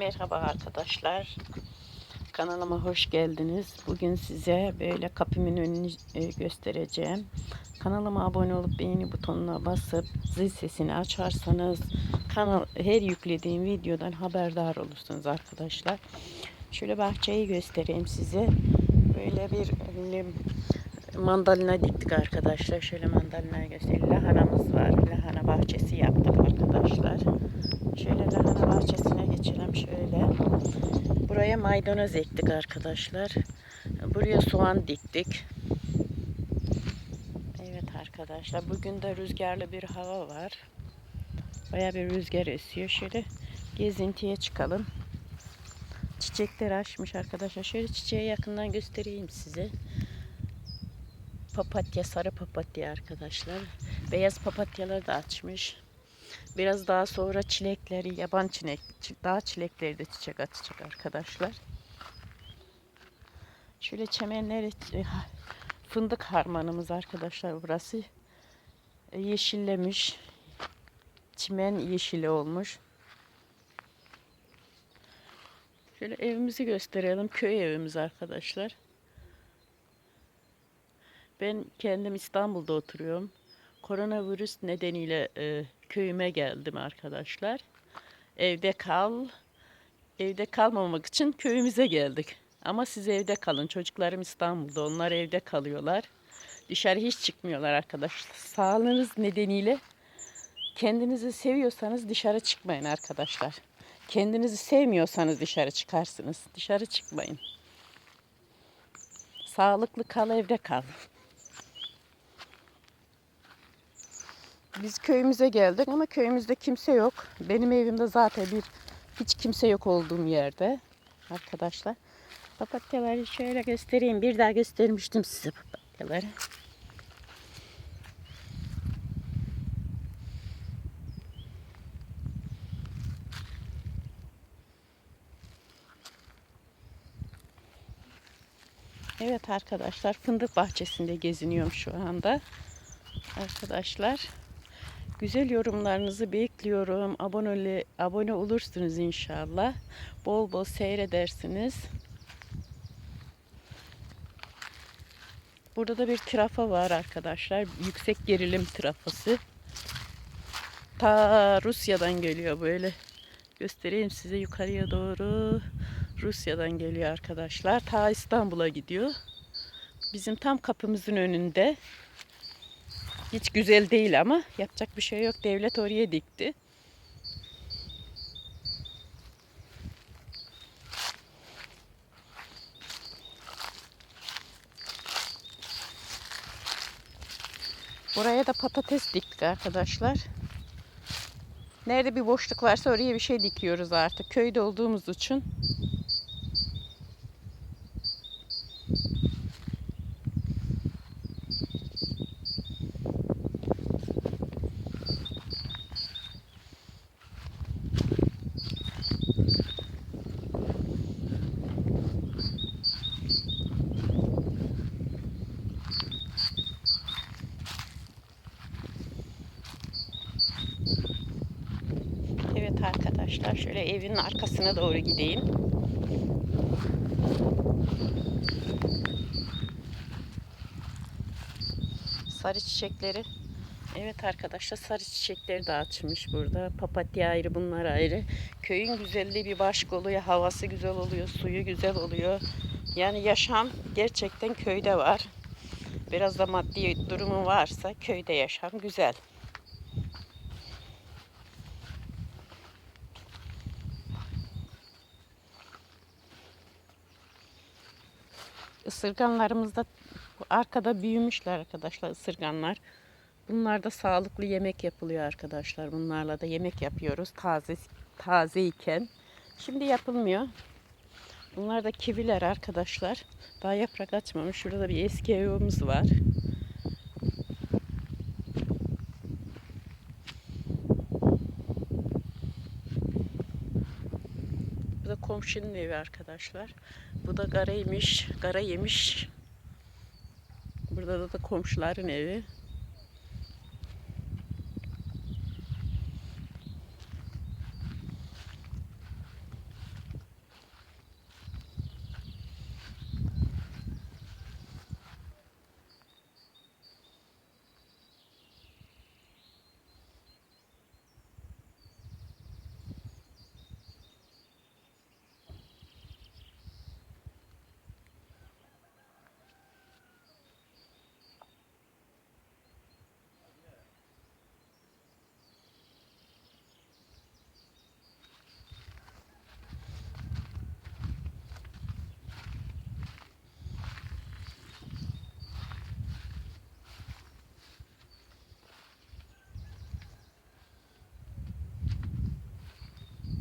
Merhaba arkadaşlar. Kanalıma hoş geldiniz. Bugün size böyle kapımın önünü e, göstereceğim. Kanalıma abone olup beğeni butonuna basıp zil sesini açarsanız kanal her yüklediğim videodan haberdar olursunuz arkadaşlar. Şöyle bahçeyi göstereyim size. Böyle bir mandalina diktik arkadaşlar. Şöyle mandalina göstereyim. Lahanamız var. Lahana bahçesi yaptık arkadaşlar. Şöyle lahana bahçesine geçelim şöyle. Buraya maydanoz ektik arkadaşlar. Buraya soğan diktik. Evet arkadaşlar bugün de rüzgarlı bir hava var. Baya bir rüzgar esiyor. Şöyle gezintiye çıkalım. Çiçekler açmış arkadaşlar. Şöyle çiçeği yakından göstereyim size. Papatya, sarı papatya arkadaşlar. Beyaz papatyalar da açmış. Biraz daha sonra çilekleri, yaban çilek, dağ çilekleri de çiçek açacak arkadaşlar. Şöyle çemenleri, e, fındık harmanımız arkadaşlar burası. E, Yeşillemiş. Çimen yeşili olmuş. Şöyle evimizi gösterelim. Köy evimiz arkadaşlar. Ben kendim İstanbul'da oturuyorum. Koronavirüs nedeniyle e, köyüme geldim arkadaşlar. Evde kal, evde kalmamak için köyümüze geldik. Ama siz evde kalın. Çocuklarım İstanbul'da. Onlar evde kalıyorlar. Dışarı hiç çıkmıyorlar arkadaşlar. Sağlığınız nedeniyle kendinizi seviyorsanız dışarı çıkmayın arkadaşlar. Kendinizi sevmiyorsanız dışarı çıkarsınız. Dışarı çıkmayın. Sağlıklı kal, evde kal. Biz köyümüze geldik ama köyümüzde kimse yok. Benim evimde zaten bir hiç kimse yok olduğum yerde arkadaşlar. Papatyaları şöyle göstereyim. Bir daha göstermiştim size papatyaları. Evet arkadaşlar fındık bahçesinde geziniyorum şu anda. Arkadaşlar güzel yorumlarınızı bekliyorum. Abone, abone olursunuz inşallah. Bol bol seyredersiniz. Burada da bir trafa var arkadaşlar. Yüksek gerilim trafası. Ta Rusya'dan geliyor böyle. Göstereyim size yukarıya doğru. Rusya'dan geliyor arkadaşlar. Ta İstanbul'a gidiyor. Bizim tam kapımızın önünde. Hiç güzel değil ama yapacak bir şey yok. Devlet oraya dikti. Buraya da patates diktik arkadaşlar. Nerede bir boşluk varsa oraya bir şey dikiyoruz artık. Köyde olduğumuz için. Evet arkadaşlar şöyle evin arkasına doğru gideyim. Sarı çiçekleri. Evet arkadaşlar sarı çiçekleri de açmış burada. Papatya ayrı bunlar ayrı. Köyün güzelliği bir başka oluyor. Havası güzel oluyor. Suyu güzel oluyor. Yani yaşam gerçekten köyde var. Biraz da maddi durumu varsa köyde yaşam güzel. Isırganlarımız da arkada büyümüşler arkadaşlar ısırganlar. Bunlar da sağlıklı yemek yapılıyor arkadaşlar. Bunlarla da yemek yapıyoruz taze taze iken. Şimdi yapılmıyor. Bunlar da kiviler arkadaşlar. Daha yaprak açmamış. Şurada bir eski evimiz var. Bu da komşunun evi arkadaşlar. Bu da garaymış, gara yemiş. Burada da, da komşuların evi.